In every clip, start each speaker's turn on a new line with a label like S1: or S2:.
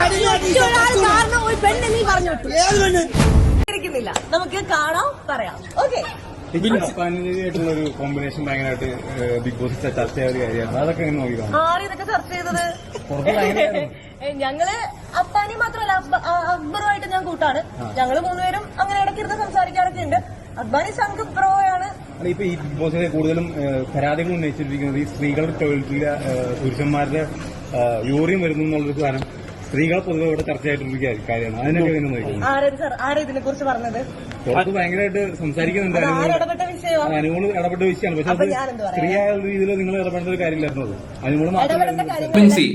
S1: കാരണം ഒരു പെണ്ണ് നീ പറഞ്ഞു നമുക്ക് കാണാം പറയാം. ഓക്കെ.
S2: ഒരു കോമ്പിനേഷൻ ഭയങ്കരമായിട്ട് ബിഗ് ബോസ് ചർച്ച ചെയ്ത കാര്യമാണ്. അതൊക്കെ എങ്ങനെ നോക്കി കാണും?
S1: ആരും ഇതൊക്കെ ചർച്ച ചെയ്തത്? ഞങ്ങൾ അപ്പാനി മാത്രമല്ല അക്ബറുമായിട്ട് ഞാൻ കൂട്ടാണ്. ഞങ്ങൾ മൂന്നുപേരും അങ്ങനെ ഇടയ്ക്കിരുന്ന് സംസാരിക്കാറൊക്കെ ഉണ്ട്. അക്ബാനി സംഘ് ബ്രോയാണ്
S2: അല്ല ഇപ്പൊ ഈ ബിഗ് ബോസിലെ കൂടുതലും പരാതികൾ ഉന്നയിച്ചിരിക്കുന്നത് ഈ സ്ത്രീകളുടെ ടോയ്ലറ്റിലെ പുരുഷന്മാരുടെ യൂറിയും വരുന്നു എന്നുള്ളൊരു സാധനം. സ്ത്രീകളെ പൊതുവെ ഇവിടെ ചർച്ചയായിട്ടൊരു കാര്യമാണ്. അതിനൊക്കെ
S1: ആരും സർ ആരും ഇതിനെ കുറിച്ച് പറഞ്ഞത്?
S2: പുറത്ത് ഭയങ്കരമായിട്ട് സംസാരിക്കുന്നുണ്ട്
S1: അത്
S2: അനുമോൾ ഇടപെട്ട വിഷയമാണ്. പക്ഷെ? സ്ത്രീയായ രീതിയിൽ നിങ്ങൾ ഇടപെടേണ്ട ഒരു കാര്യമില്ലായിരുന്നു അനുമോൾ
S1: ഇടപെടേണ്ട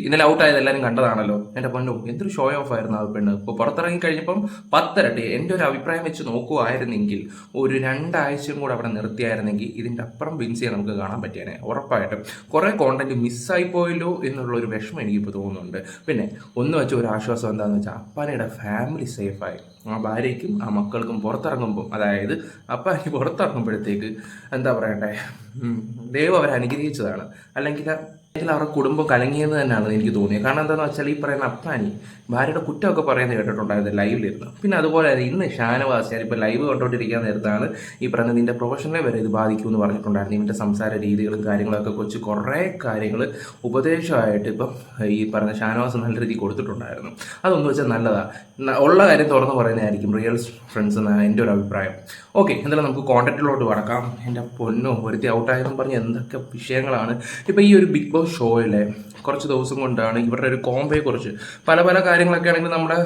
S3: ഇന്നലെ ഔട്ട് ആയത് എല്ലാവരും കണ്ടതാണല്ലോ. എന്റെ പൊന്നു എന്തൊരു ഷോ ഓഫ് ആയിരുന്നു ആ പെണ്ണ്. ഇപ്പൊ പുറത്തിറങ്ങി കഴിഞ്ഞപ്പം പത്തരട്ടി എന്റെ ഒരു അഭിപ്രായം വെച്ച് നോക്കുവായിരുന്നെങ്കിൽ ഒരു രണ്ടാഴ്ചയും കൂടെ അവിടെ നിർത്തിയായിരുന്നെങ്കിൽ ഇതിന്റെ അപ്പുറം ബിൻസിയെ നമുക്ക് കാണാൻ പറ്റിയാനെ ഉറപ്പായിട്ടും. കുറെ കോണ്ടന്റ് മിസ്സായി പോയല്ലോ എന്നുള്ള ഒരു വിഷമം എനിക്കിപ്പോൾ തോന്നുന്നുണ്ട്. പിന്നെ ഒന്ന് വെച്ച ഒരു ആശ്വാസം എന്താണെന്ന് വെച്ചാൽ അപ്പാനയുടെ ഫാമിലി സേഫായി ആ ഭാര്യയ്ക്കും ആ മക്കൾക്കും പുറത്തിറങ്ങുമ്പോൾ അതായത് അപ്പാനി പുറത്തിറങ്ങുമ്പോഴത്തേക്ക് എന്താ പറയണ്ടേ ദൈവം അവരെ അനുഗ്രഹിച്ചതാണ്. അല്ലെങ്കിൽ അവരുടെ കുടുംബം കലങ്ങിയെന്ന് തന്നെയാണ് എനിക്ക് തോന്നിയത്. കാരണം എന്താണെന്ന് വെച്ചാൽ ഈ പറയുന്ന അപ്പാനി ഭാര്യയുടെ കുറ്റമൊക്കെ പറയുന്നത് കേട്ടിട്ടുണ്ടായിരുന്നു ലൈവിലിരുന്ന് പിന്നെ അതുപോലെ തന്നെ ഇന്ന് ഷാനവാസ് ഇപ്പോൾ ലൈവ് കണ്ടുകൊണ്ടിരിക്കാൻ നേരത്താണ് ഈ പറയുന്നത് നിന്റെ പ്രൊഫഷനെ വരെ ഇത് ബാധിക്കുമെന്ന് പറഞ്ഞിട്ടുണ്ടായിരുന്നു. ഇവന്റെ സംസാര രീതികളും കാര്യങ്ങളൊക്കെ കുറിച്ച് കുറേ കാര്യങ്ങൾ ഉപദേശമായിട്ട് ഇപ്പം ഈ പറഞ്ഞ ഷാനവാസ് നല്ല രീതിയിൽ കൊടുത്തിട്ടുണ്ടായിരുന്നു. അതൊന്നും വെച്ചാൽ നല്ലതാണ് ഉള്ള കാര്യം തുറന്ന് പറയുന്നതായിരിക്കും റിയൽ ഫ്രണ്ട്സ് എന്നാണ് എന്റെ ഒരു അഭിപ്രായം. ഓക്കെ എന്തായാലും നമുക്ക് കോണ്ടാക്റ്റിലോട്ട് കടക്കാം. എന്റെ പൊന്നോ ഒരുത്തി ഔട്ടായെന്നും പറഞ്ഞ് എന്തൊക്കെ വിഷയങ്ങളാണ്. ഇപ്പോൾ ഈ ഒരു ബിഗ് ഷോയിലെ കുറച്ച് ദിവസം കൊണ്ടാണ് ഇവരുടെ ഒരു കോംബയെ കുറിച്ച് പല പല കാര്യങ്ങളൊക്കെ ആണെങ്കിൽ നമ്മുടെ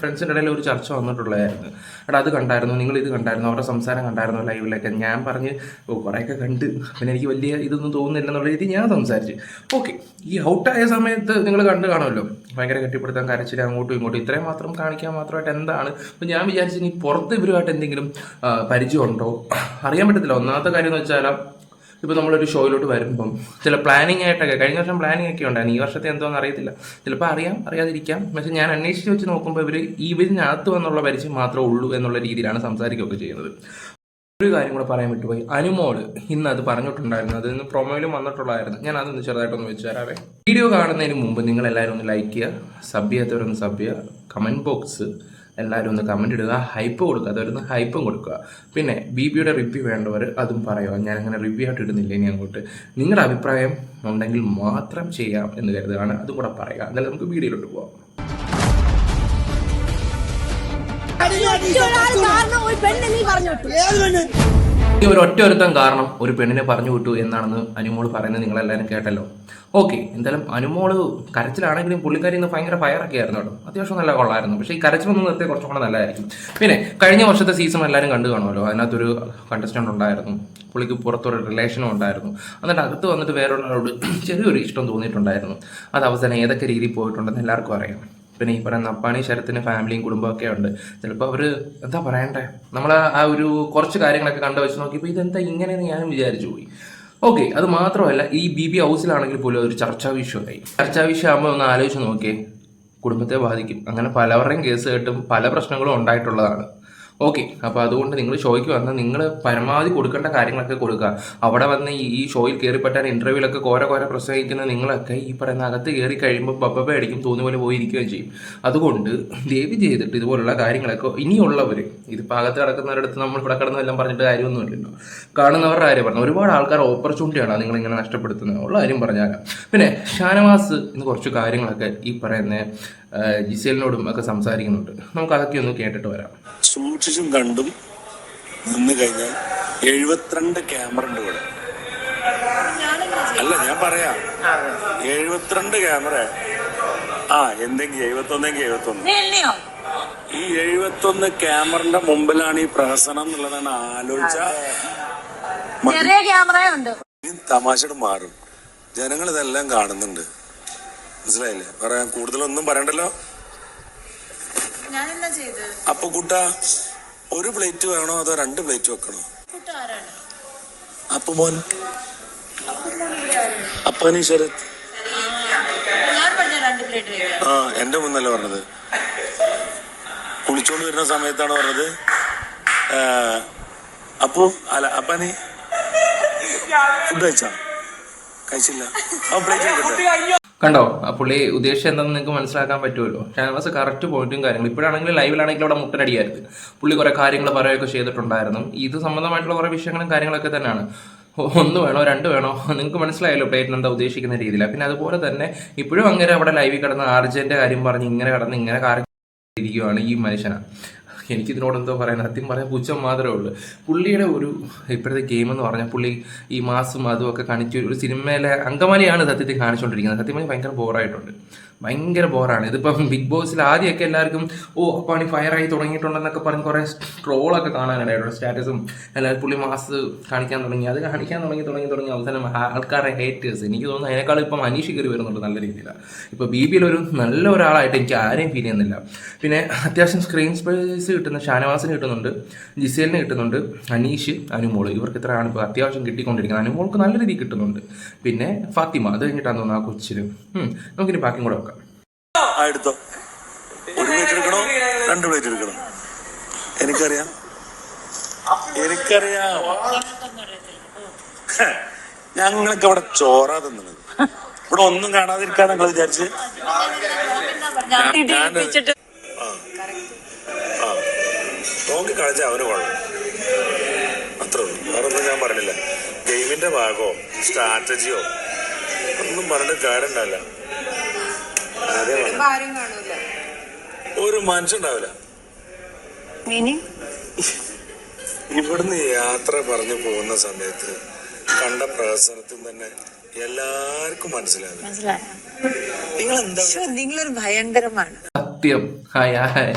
S3: ഫ്രണ്ട്സിന്റെ ഇടയിൽ ഒരു ചർച്ച വന്നിട്ടുള്ളതായിരുന്നു. എടാ അത് കണ്ടായിരുന്നു നിങ്ങൾ ഇത് കണ്ടായിരുന്നു അവരുടെ സംസാരം കണ്ടായിരുന്നു ലൈവിലൊക്കെ ഞാൻ പറഞ്ഞ് ഓ കുറേയൊക്കെ കണ്ട്. പിന്നെ എനിക്ക് വലിയ ഇതൊന്നും തോന്നുന്നില്ല എന്നുള്ള രീതി ഞാൻ സംസാരിച്ച്. ഓക്കെ ഈ ഔട്ടായ സമയത്ത് നിങ്ങൾ കണ്ടു കാണുമല്ലോ. ഭയങ്കര കെട്ടിപ്പിടുത്താൻ കരച്ചിൽ അങ്ങോട്ടും ഇങ്ങോട്ടും. ഇത്രയും മാത്രം കാണിക്കാൻ മാത്രമായിട്ട് എന്താണ്? അപ്പം ഞാൻ വിചാരിച്ചു ഇനി പുറത്ത് ഇവരുമായിട്ട് എന്തെങ്കിലും പരിചയമുണ്ടോ? അറിയാൻ പറ്റത്തില്ല. ഒന്നാമത്തെ കാര്യം എന്ന് വെച്ചാൽ ഇപ്പോൾ നമ്മളൊരു ഷോയിലോട്ട് വരുമ്പം ചില പ്ലാനിങ് ആയിട്ടൊക്കെ കഴിഞ്ഞ വർഷം പ്ലാനിങ് ഒക്കെ ഉണ്ടായിരുന്നു. ഈ വർഷത്തെ എന്തോന്ന് അറിയത്തില്ല. ചിലപ്പോൾ അറിയാം അറിയാതിരിക്കാം. പക്ഷെ ഞാൻ അന്വേഷിച്ച് വെച്ച് നോക്കുമ്പോൾ ഇവർ ഇവരിനകത്ത് വന്നുള്ള പരിചയം മാത്രമേ ഉള്ളൂ എന്നുള്ള രീതിയിലാണ് സംസാരിക്കുകയൊക്കെ ചെയ്യുന്നത്. ഒരു കാര്യം കൂടെ പറയാൻ വിട്ടുപോയി. അനുമോൾ ഇന്ന് അത് പറഞ്ഞിട്ടുണ്ടായിരുന്നു. അത് ഇന്ന് പ്രൊമോയിലും വന്നിട്ടുള്ളതായിരുന്നു. ഞാൻ അതൊന്ന് ചെറുതായിട്ടൊന്ന് വെച്ച് തരാവേ. വീഡിയോ കാണുന്നതിന് മുമ്പ് നിങ്ങൾ എല്ലാവരും ഒന്ന് ലൈക്ക് ചെയ്യുക. സബ് ചെയ്യാത്തവരൊന്ന് സബ് ചെയ്യുക. കമന്റ് ബോക്സ് എല്ലാവരും ഒന്ന് കമന്റ് ഇടുക. ഹൈപ്പ് കൊടുക്കുക അതൊരുന്ന് ഹൈപ്പും കൊടുക്കുക. പിന്നെ ബി ബിയുടെ റിവ്യൂ വേണ്ടവർ അതും പറയുക. ഞാൻ അങ്ങനെ റിവ്യൂ ആയിട്ട് ഇടുന്നില്ല ഇനി അങ്ങോട്ട്. നിങ്ങളുടെ അഭിപ്രായം ഉണ്ടെങ്കിൽ മാത്രം ചെയ്യാം എന്ന് കരുതുകയാണ്. അതും കൂടെ പറയുക. എന്നാലും നമുക്ക് വീഡിയോയിലോട്ട് പോവാം.
S1: ഒരാൾ കാരണം ഒരു പെണ്ണ് നീ പറഞ്ഞു വിട്ടു
S4: ഏത് പെണ്ണ്?
S3: ഈ ഒരു ഒറ്റ ഒരുത്തം കാരണം ഒരു പെണ്ണിനെ പറഞ്ഞു വിട്ടു എന്നാണെന്ന് അനുമോൾ പറയുന്നത് നിങ്ങളെല്ലാവരും കേട്ടല്ലോ. ഓക്കെ എന്തായാലും അനുമോൾ കരച്ചിലാണെങ്കിലും പുള്ളിക്കാരി ഇന്ന് ഭയങ്കര ഫയറൊക്കെ ആയിരുന്നു കേട്ടോ. അത്യാവശ്യം നല്ല കൊള്ളായിരുന്നു. പക്ഷേ ഈ കരച്ചിലൊന്നും നിർത്തിയ കുറച്ചും കൂടെ നല്ലതായിരിക്കും. പിന്നെ കഴിഞ്ഞ വർഷത്തെ സീസൺ എല്ലാവരും കണ്ടു കാണുമല്ലോ. അതിനകത്തൊരു കണ്ടസ്റ്റന്റ് ഉണ്ടായിരുന്നു. പുള്ളിക്ക് പുറത്തൊരു റിലേഷനും ഉണ്ടായിരുന്നു. എന്നിട്ട് അകത്ത് വന്നിട്ട് വേറൊരാളോട് ചെറിയൊരു ഇഷ്ടം തോന്നിയിട്ടുണ്ടായിരുന്നു. അത് അവസാനം ഏതൊക്കെ രീതിയിൽ പോയിട്ടുണ്ടെന്ന് എല്ലാവർക്കും അറിയാം. പിന്നെ ഈ പറയുന്ന അപ്പാണി ശരത്തിന് ഫാമിലിയും കുടുംബമൊക്കെ ഉണ്ട്. ചിലപ്പോൾ അവർ എന്താ പറയണ്ടേ? നമ്മൾ ആ ഒരു കുറച്ച് കാര്യങ്ങളൊക്കെ കണ്ടു വെച്ച് നോക്കിയപ്പോൾ ഇതെന്താ ഇങ്ങനെയെന്ന് ഞാനും വിചാരിച്ചു പോയി. ഓക്കെ അത് മാത്രമല്ല ഈ ബി ബി ഹൗസിലാണെങ്കിൽ പോലും ഒരു ചർച്ചാ വിഷയമായി. ചർച്ചാ വിഷയമാകുമ്പോൾ ഒന്ന് ആലോചിച്ച് നോക്കിയേ. കുടുംബത്തെ ബാധിക്കും. അങ്ങനെ പലവരുടെയും കേസ് കേട്ടും പല പ്രശ്നങ്ങളും ഉണ്ടായിട്ടുള്ളതാണ്. ഓക്കെ അപ്പോൾ അതുകൊണ്ട് നിങ്ങൾ ഷോയ്ക്ക് വന്നാൽ നിങ്ങൾ പരമാവധി കൊടുക്കേണ്ട കാര്യങ്ങളൊക്കെ കൊടുക്കുക. അവിടെ വന്ന് ഈ- ഷോയിൽ കയറിപ്പറ്റാൻ ഇന്റർവ്യൂലൊക്കെ കോര കോര പ്രസംഗിക്കുന്ന നിങ്ങളൊക്കെ ഈ പറയുന്ന അകത്ത് കയറി കഴിയുമ്പോൾ ബബ്ബ അടിക്കും തോന്നി പോലെ പോയിരിക്കുകയും ചെയ്യും. അതുകൊണ്ട് ദേവി ചെയ്തിട്ട് ഇതുപോലുള്ള കാര്യങ്ങളൊക്കെ ഇനിയുള്ളവർ ഇതിപ്പോൾ അകത്ത് കിടക്കുന്നവരുടെ അടുത്ത് നമ്മൾ ഇവിടെ കിടന്നെല്ലാം പറഞ്ഞിട്ട് കാര്യമൊന്നുമില്ലല്ലോ കാണുന്നവരുടെ കാര്യം പറഞ്ഞു. ഒരുപാട് ആൾക്കാർ ഓപ്പർച്യൂണിറ്റിയാണ് നിങ്ങൾ ഇങ്ങനെ നഷ്ടപ്പെടുത്തുന്നത്. ഉള്ള കാര്യം പറഞ്ഞാലും പിന്നെ ഷാനവാസ് ഇന്ന് കുറച്ച് കാര്യങ്ങളൊക്കെ ഈ പറയുന്ന ജിസേലിനോടും ഒക്കെ സംസാരിക്കുന്നുണ്ട്. നമുക്ക് അതൊക്കെ ഒന്ന് കേട്ടിട്ട് വരാം.
S5: സൂക്ഷിച്ചും കണ്ടും നിന്ന് കഴിഞ്ഞാൽ എഴുപത്തിരണ്ട് ക്യാമറ ഉണ്ട് ഇവിടെ. അല്ല ഞാൻ പറയാം. എഴുപത്തിരണ്ട് ക്യാമറ. ആ എന്തെങ്കിലും എഴുപത്തൊന്നെങ്കിൽ എഴുപത്തൊന്ന്. ഈ എഴുപത്തൊന്ന് ക്യാമറന്റെ മുമ്പിലാണ് ഈ പ്രഹസനം എന്നുള്ളതാണ് ആലോചിച്ച
S1: ചെറിയ ക്യാമറയുണ്ട്.
S5: തമാശയുടെ മാറും. ജനങ്ങൾ ഇതെല്ലാം കാണുന്നുണ്ട്. മനസ്സിലായില്ലേ? പറയാൻ കൂടുതലൊന്നും പറയണ്ടല്ലോ. അപ്പൊ കുട്ട ഒരു പ്ലേറ്റ് വേണോ അതോ രണ്ട് പ്ലേറ്റ് വെക്കണോ? അപ്പൊ മോൻ. അപ്പനി ശരത് ആ എന്റെ മുന്നല്ല പറഞ്ഞത്. കുളിച്ചോണ്ട് വരുന്ന സമയത്താണ് പറഞ്ഞത്? അപ്പു അല്ല അപ്പനി ഫുഡ് കഴിച്ചാ? കഴിച്ചില്ല. ആ പ്ലേറ്റ് എടുക്കട്ടെ.
S3: കണ്ടോ? പുള്ളി ഉദ്ദേശിച്ച എന്താണെന്ന് നിങ്ങൾക്ക് മനസ്സിലാക്കാൻ പറ്റുമല്ലോ. ഷാനവാസ് കറക്റ്റ് പോയിന്റും കാര്യങ്ങളും. ഇപ്പോഴാണെങ്കിൽ ലൈവിലാണെങ്കിൽ അവിടെ മുട്ടനടിയായിരുന്നു പുള്ളി കുറെ കാര്യങ്ങൾ പറയുകയൊക്കെ ചെയ്തിട്ടുണ്ടായിരുന്നു. ഇത് സംബന്ധമായിട്ടുള്ള കുറെ വിഷയങ്ങളും കാര്യങ്ങളൊക്കെ തന്നെയാണ്. ഒന്ന് വേണോ രണ്ട് വേണോ നിങ്ങൾക്ക് മനസ്സിലായല്ലോ പ്ലേറ്റിന് എന്താ ഉദ്ദേശിക്കുന്ന രീതിയിൽ. പിന്നെ അതുപോലെ തന്നെ ഇപ്പോഴും അങ്ങനെ അവിടെ ലൈവിൽ കിടന്ന് ആർജന്റെ കാര്യം പറഞ്ഞ് ഇങ്ങനെ കിടന്ന് ഇങ്ങനെ കാര്യം ഇരിക്കുവാണ് ഈ മനുഷ്യനാണ് എനിക്കിതിനോട് എന്തോ പറയാൻ സത്യം പറയാൻ പുച്ഛം മാത്രമേ ഉള്ളൂ. പുള്ളിയുടെ ഒരു ഇപ്പോഴത്തെ ഗെയിം എന്ന് പറഞ്ഞാൽ പുള്ളി ഈ മാസും അതും ഒക്കെ കാണിച്ച് ഒരു സിനിമയിലെ അങ്കമാലിയാണ് സത്യത്തിൽ കാണിച്ചുകൊണ്ടിരിക്കുന്നത് സത്യം ഭയങ്കര ബോറായിട്ടുണ്ട് ഭയങ്കര ബോറാണ് ഇതിപ്പം ബിഗ് ബോസിൽ ആദ്യമൊക്കെ എല്ലാവർക്കും ഓ അപ്പാണി ഫയറായി തുടങ്ങിയിട്ടുണ്ടെന്നൊക്കെ പറഞ്ഞ് കുറേ ട്രോളൊക്കെ കാണാനിടയായിട്ടുണ്ട് സ്റ്റാറ്റസും എല്ലാവരും പുള്ളി മാസ് കാണിക്കാൻ തുടങ്ങി. അത് കാണിക്കാൻ തുടങ്ങി തുടങ്ങി തുടങ്ങി. അവസാനം ആൾക്കാരുടെ ഹേറ്റേഴ്സ് എനിക്ക് തോന്നുന്നു അതിനേക്കാളും ഇപ്പം അനീഷ് കയറി വരുന്നുണ്ട് നല്ല രീതിയിലാണ് ഇപ്പോൾ ബി ബിയിൽ ഒരു നല്ല ഒരാളായിട്ട് എനിക്ക് ആരെയും ഫീൽ ചെയ്യുന്നില്ല. പിന്നെ അത്യാവശ്യം സ്ക്രീൻ സ്പേസ് കിട്ടുന്ന ഷാനവാസിന് കിട്ടുന്നുണ്ട് ജിസേലിന് കിട്ടുന്നുണ്ട് അനീഷ് അനുമോൾ ഇവർക്ക് ഇത്രയാണ് ഇപ്പോൾ അത്യാവശ്യം കിട്ടിക്കൊണ്ടിരിക്കുന്നത്. അനുമോൾക്ക് നല്ല രീതിയിൽ കിട്ടുന്നുണ്ട്. പിന്നെ ഫാത്തിമ. അത് കഴിഞ്ഞിട്ടാണ് തോന്നുന്നു ആ കൊച്ചിലും നമുക്കിനി ബാക്കിയും കൂടെ വെക്കാം
S5: ആ എടുത്തോ ഒരു പ്ലേറ്റ് എടുക്കണോ? രണ്ട് പ്ലേറ്റ് എടുക്കണോ? എനിക്കറിയാം. എനിക്കറിയാം. ഞങ്ങൾക്ക് അവിടെ ചോറാ തിന്നത് ഇവിടെ ഒന്നും കാണാതിരിക്കാൻ ഞങ്ങൾ വിചാരിച്ച്? ഞാൻ- ആ. ആ. നോക്കി കളിച്ച അവന് കൊള്ളാം. അത്രേ ഉള്ളൂ. വേറെ ഞാൻ പറഞ്ഞില്ല. ഗെയിമിന്റെ ഭാഗമോ സ്ട്രാറ്റജിയോ ഒന്നും പറഞ്ഞിട്ട് പറഞ്ഞു. ഒരു മനുഷ്യണ്ടാവില്ല ഇവിടുന്ന് യാത്ര പറഞ്ഞു പോകുന്ന സമയത്ത് കണ്ട പ്രഹസനത്തിൽ തന്നെ എല്ലാവർക്കും മനസ്സിലാകും നിങ്ങൾ എന്താ
S4: പക്ഷെ നിങ്ങളൊരു ഭയങ്കരമാണ്.
S3: സത്യം. Hi hi.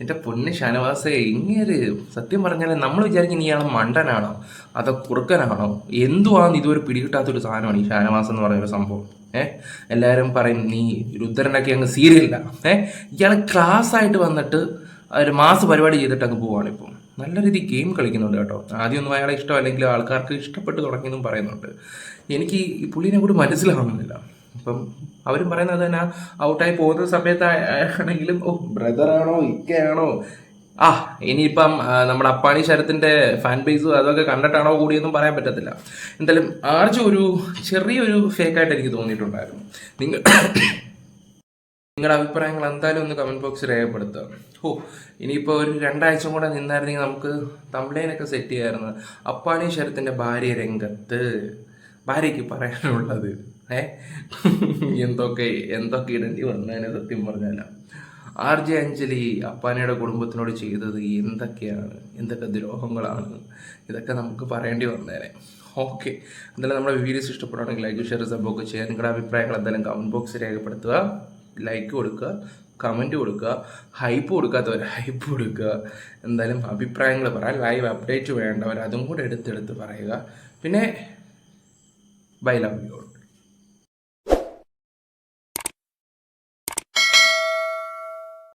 S3: എന്റെ പൊന്ന് ഷാനവാസേ ഇങ്ങനെ സത്യം പറഞ്ഞാൽ നമ്മൾ വിചാരിക്കുന്ന ഇയാൾ മണ്ടനാണോ? അതോ കുറുക്കനാണോ? എന്തുവാന്ന് ഇതുവരെ പിടികിട്ടാത്തൊരു സാധനമാണ് ഈ ഷാനവാസ് എന്ന് പറയുന്ന ഒരു സംഭവം. ഏഹ് എല്ലാവരും പറയും നീ രുദ്രനൊക്കെ അങ്ങ് സീരിയലില്ല. ഏഹ് ഇയാൾ ക്ലാസ് ആയിട്ട് വന്നിട്ട് ഒരു മാസ പരിപാടി ചെയ്തിട്ട് അങ്ങ് പോവാണ് ഇപ്പം. നല്ല രീതിയിൽ ഗെയിം കളിക്കുന്നുണ്ട് കേട്ടോ. ആദ്യമൊന്നും അയാളെ ഇഷ്ടമല്ലെങ്കിൽ ആൾക്കാർക്ക് ഇഷ്ടപ്പെട്ട് തുടങ്ങിയെന്നും പറയുന്നുണ്ട്. എനിക്ക് ഈ പുള്ളിനെ കൂടി മനസ്സിലാവുന്നില്ല. അപ്പം അവരും പറയുന്നത് തന്നെ ഔട്ടായി പോകുന്ന സമയത്ത് ആണെങ്കിലും ഓ ബ്രദറാണോ ഇക്കയാണോ? ആ ഇനിയിപ്പം നമ്മുടെ അപ്പാണി ശരത്തിന്റെ ഫാൻ ബേസും അതൊക്കെ കണ്ടിട്ടാണോ കൂടിയെന്നും പറയാൻ പറ്റത്തില്ല. എന്തായാലും ആർജ് ഒരു ചെറിയൊരു ഫേക്ക് ഫേക്കായിട്ട് എനിക്ക് തോന്നിയിട്ടുണ്ടായിരുന്നു. നിങ്ങൾ നിങ്ങളുടെ അഭിപ്രായങ്ങൾ എന്തായാലും ഒന്ന് കമന്റ് ബോക്സിൽ രേഖപ്പെടുത്തുക. ഓ ഇനിയിപ്പോൾ ഒരു രണ്ടാഴ്ച കൂടെ നിന്നായിരുന്നെങ്കിൽ നമുക്ക് തമിഴേനൊക്കെ സെറ്റ് ചെയ്യാമായിരുന്നു അപ്പാണി ശരത്തിന്റെ ഭാര്യ രംഗത്ത്. ഭാര്യയ്ക്ക് പറയാനുള്ളത് ഏ? എന്തൊക്കെ എന്തൊക്കെ ഇടേണ്ടി വന്നതിനെ സത്യം പറഞ്ഞാല. ആർ ജെ അഞ്ജലി അപ്പാനയുടെ കുടുംബത്തിനോട് ചെയ്തത് എന്തൊക്കെയാണ്? എന്തൊക്കെ ദ്രോഹങ്ങളാണ്? ഇതൊക്കെ നമുക്ക് പറയേണ്ടി വന്നേനെ. ഓക്കെ. എന്തായാലും നമ്മുടെ വീഡിയോസ് ഇഷ്ടപ്പെടുകയാണെങ്കിൽ ലൈക്ക് ഷെയർ സബ്ബൊക്കെ ചെയ്യാൻ നിങ്ങളുടെ അഭിപ്രായങ്ങൾ എന്തായാലും കമന്റ് ബോക്സിൽ രേഖപ്പെടുത്തുക. ലൈക്ക് കൊടുക്കുക കമന്റ് കൊടുക്കുക ഹൈപ്പ് കൊടുക്കാത്തവർ ഹൈപ്പ് കൊടുക്കുക. എന്തായാലും അഭിപ്രായങ്ങൾ പറയാം. ലൈവ് അപ്ഡേറ്റ് വേണ്ടവർ അതും കൂടെ എടുത്തെടുത്ത് പറയുക. പിന്നെ ബൈ ലവ് യു